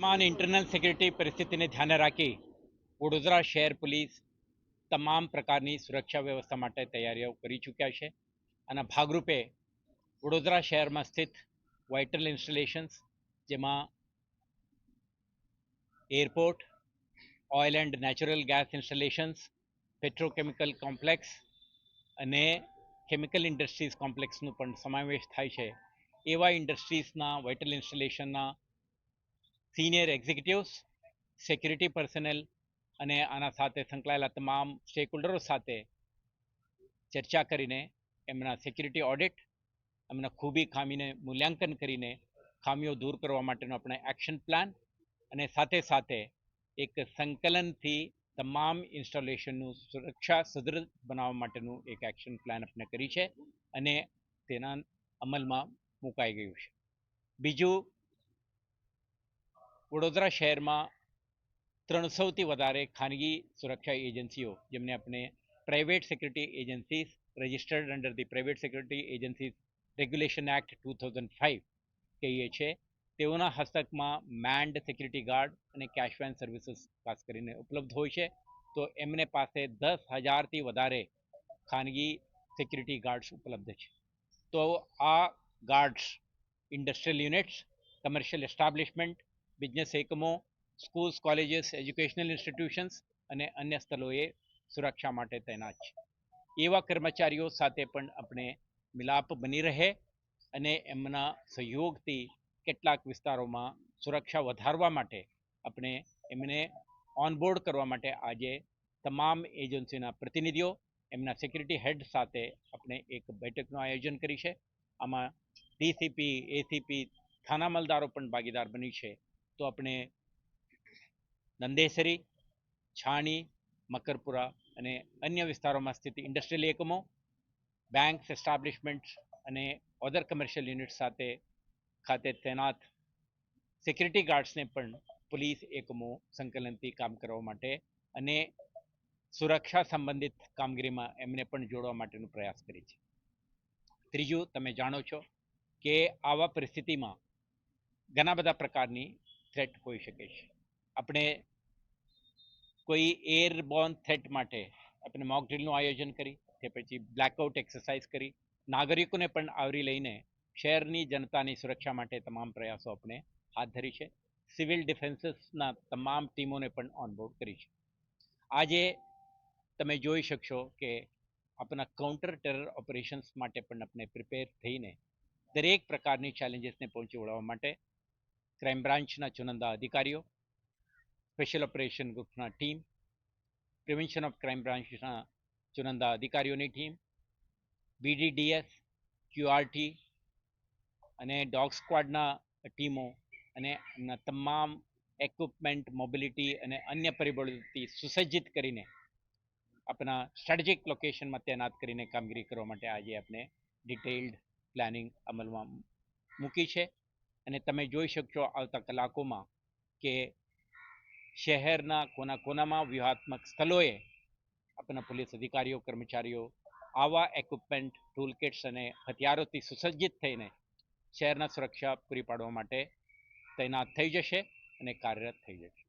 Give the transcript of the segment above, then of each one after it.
વર્તમાન internal security પરિસ્થિતિને ધ્યાને રાખી વડોદરા શહેર પોલીસ તમામ પ્રકારની સુરક્ષા વ્યવસ્થા માટે તૈયારીઓ કરી ચૂક્યા છે અને ભાગરૂપે વડોદરા શહેરમાં સ્થિત વાઇટલ ઇન્સ્ટોલેશન્સ જેમાં airport oil and natural gas installations petrochemical complex અને કેમિકલ ઇન્ડસ્ટ્રીઝ કોમ્પ્લેક્સનો પણ સમાવેશ થાય છે. એવા ઇન્ડસ્ટ્રીઝના વાઇટલ ઇન્સ્ટોલેશનના સિનિયર એક્ઝિક્યુટિવ્સ સિક્યુરિટી પર્સનલ અને આના સાથે સંકળાયેલા તમામ સ્ટેકહોલ્ડરો સાથે ચર્ચા કરીને એમના સિક્યુરિટી ઓડિટ એમના ખૂબી ખામીને મૂલ્યાંકન કરીને ખામીઓ દૂર કરવા માટેનો આપણે એક્શન પ્લાન અને સાથે સાથે એક સંકલનથી તમામ ઇન્સ્ટોલેશનનું સુરક્ષા સુદૃઢ બનાવવા માટેનું એક એક્શન પ્લાન આપણે કરી છે અને તેના અમલમાં મુકાઈ ગયું છે. બીજું વડોદરા શહેરમાં ત્રણસોથી વધારે ખાનગી સુરક્ષા એજન્સીઓ, જેમને આપણે private security agencies registered under the private security agencies regulation act two thousand five કહીએ છીએ તેઓના હસ્તકમાં મેન્ડ સિક્યુરિટી ગાર્ડ અને કેશ વેન સર્વિસીસ ખાસ કરીને ઉપલબ્ધ હોય છે. તો એમને પાસે દસ હજારથી વધારે ખાનગી સિક્યુરિટી ગાર્ડ્સ ઉપલબ્ધ છે. તો આ guards industrial units commercial establishment business એકમો, સ્કૂલ્સ, કોલેજીસ, એજ્યુકેશનલ ઇન્સ્ટિટ્યુશન્સ અને અન્ય સ્થળોએ સુરક્ષા માટે તૈનાત છે. એવા કર્મચારીઓ સાથે પણ આપણે મિલાપ બની રહે અને એમના સહયોગથી કેટલાક વિસ્તારોમાં સુરક્ષા વધારવા માટે આપણે એમને ઓનબોર્ડ કરવા માટે આજે તમામ એજન્સીના પ્રતિનિધિઓ, એમના સિક્યુરિટી હેડ સાથે આપણે એક બેઠકનું આયોજન કરી છે. આમાં ડીસીપી એસીપી થાના મલદારો પણ ભાગીદાર બની છે. તો આપણે નંદેસરી, છાણી, મકરપુરા અને અન્ય વિસ્તારોમાં સ્થિત ઇન્ડસ્ટ્રીયલ એકમો બેંક્સ એસ્ટાબ્લિશમેન્ટ્સ અને ઓધર કમર્શિયલ યુનિટ સાથે ખાતે તૈનાત સિક્યુરિટી ગાર્ડ્સને પણ પોલીસ એકમો સંકલનથી કામ કરવા માટે અને સુરક્ષા સંબંધિત કામગીરીમાં એમને પણ જોડવા માટેનો પ્રયાસ કરી છે. ત્રીજું, તમે જાણો છો કે આવા પરિસ્થિતિમાં ઘણા બધા પ્રકારની થ્રેટ હોઈ શકે છે. આપણે કોઈ એરબોર્ન થ્રેટ માટે આપણે મોક ડ્રીલનું આયોજન કરી તે પછી બ્લેકઆઉટ એક્સરસાઇઝ કરી, નાગરિકોને પણ આવરી લઈને શહેરની જનતાની સુરક્ષા માટે તમામ પ્રયાસો આપણે હાથ ધરી છે. સિવિલ ડિફેન્સીસના તમામ ટીમોને પણ ઓનબોર્ડ કરી છે. આજે તમે જોઈ શકશો કે આપણા કાઉન્ટર ટેરર ઓપરેશન્સ માટે પણ આપણે પ્રિપેર થઈને દરેક પ્રકારની ચેલેન્જીસને પહોંચી વળવા માટે ક્રાઇમ બ્રાન્ચના ચુનંદા અધિકારીઓ સ્પેશિયલ ઓપરેશન ગ્રુપના ટીમ પ્રિવેન્શન ઓફ ક્રાઇમ બ્રાન્ચના ચુનંદા અધિકારીઓની ટીમ બીડીડીએસ ક્યુઆરટી અને ડોગ સ્ક્વાડના ટીમો અને તમામ એક્વિપમેન્ટ મોબિલિટી અને અન્ય પરિબળોથી સુસજ્જિત કરીને આપણા સ્ટ્રેટેજિક લોકેશનમાં તૈનાત કરીને કામગીરી કરવા માટે આજે આપણે ડિટેઇલ્ડ પ્લાનિંગ અમલમાં મૂકી છે. અને તમે જોઈ શકશો આવતા કલાકોમાં કે શહેરના કોના કોનામાં વ્યૂહાત્મક સ્થળોએ આપણા પોલીસ અધિકારીઓ, કર્મચારીઓ આવા એક્વિપમેન્ટ ટૂલ કિટ્સ અને હથિયારોથી સુસજ્જિત થઈને શહેરના સુરક્ષા પૂરી પાડવા માટે તૈનાત થઈ જશે અને કાર્યરત થઈ જશે.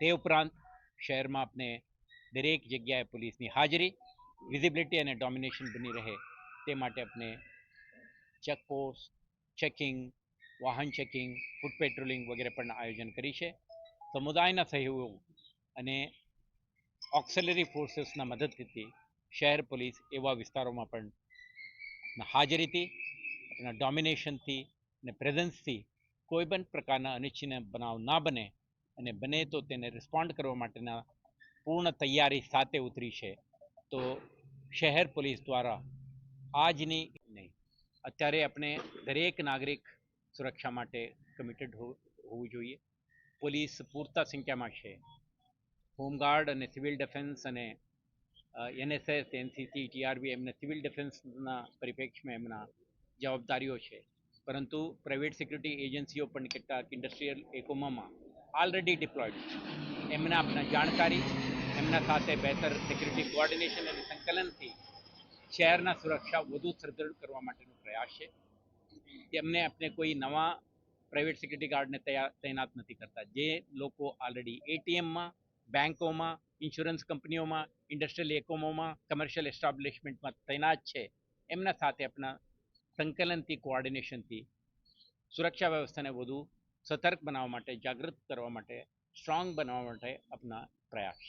તે ઉપરાંત શહેરમાં આપણે દરેક જગ્યાએ પોલીસની હાજરી વિઝિબિલિટી અને ડોમિનેશન બની રહે તે માટે આપણે ચેકપોસ્ટ ચેકિંગ વાહન ચેકિંગ ફૂડ પેટ્રોલિંગ વગેરે પણ આયોજન કરી છે. સમુદાયના સહયોગ અને ઓક્સેલરી ફોર્સીસના મદદથી શહેર પોલીસ એવા વિસ્તારોમાં પણ હાજરીથી એના ડોમિનેશનથી અને પ્રેઝન્સથી કોઈ પણ પ્રકારના અનિચ્છનીય બનાવ ના બને અને બને તો તેને રિસ્પોન્ડ કરવા માટેના પૂર્ણ તૈયારી સાથે ઉતરી છે. તો શહેર પોલીસ દ્વારા આજની નહીં, અત્યારે આપણે દરેક નાગરિક સુરક્ષા માટે કમિટેડ હોવું જોઈએ. પોલીસ પૂરતા સંખ્યામાં છે. હોમગાર્ડ અને સિવિલ ડિફેન્સ અને એનએસએસ, એનસીસી, ટીઆરબી એમને સિવિલ ડિફેન્સના પરિપ્રેક્ષમાં એમના જવાબદારીઓ છે. પરંતુ પ્રાઇવેટ સિક્યુરિટી એજન્સીઓ પણ કેટલાક ઇન્ડસ્ટ્રીયલ એકમોમાં ઓલરેડી ડિપ્લોયડ છે. એમના આપણા જાણકારી, એમના સાથે બહેતર સિક્યુરિટી કોઓર્ડિનેશન અને સંકલનથી શહેરના સુરક્ષા વધુ સુદૃઢ કરવા માટેનો પ્રયાસ છે. તેમને આપણે કોઈ નવા પ્રાઇવેટ સિક્યુરિટી ગાર્ડને તૈનાત નથી કરતા. જે લોકો ઓલરેડી એટીએમમાં બેન્કોમાં ઇન્સ્યોરન્સ કંપનીઓમાં ઇન્ડસ્ટ્રીયલ એકમોમાં કમર્શિયલ એસ્ટાબ્લિશમેન્ટમાં તૈનાત છે, એમના સાથે આપણા સંકલનથી કોઓર્ડિનેશનથી સુરક્ષા વ્યવસ્થાને વધુ સતર્ક બનાવવા માટે, જાગૃત કરવા માટે સ્ટ્રોંગ બનાવવા માટે આપના પ્રયાસ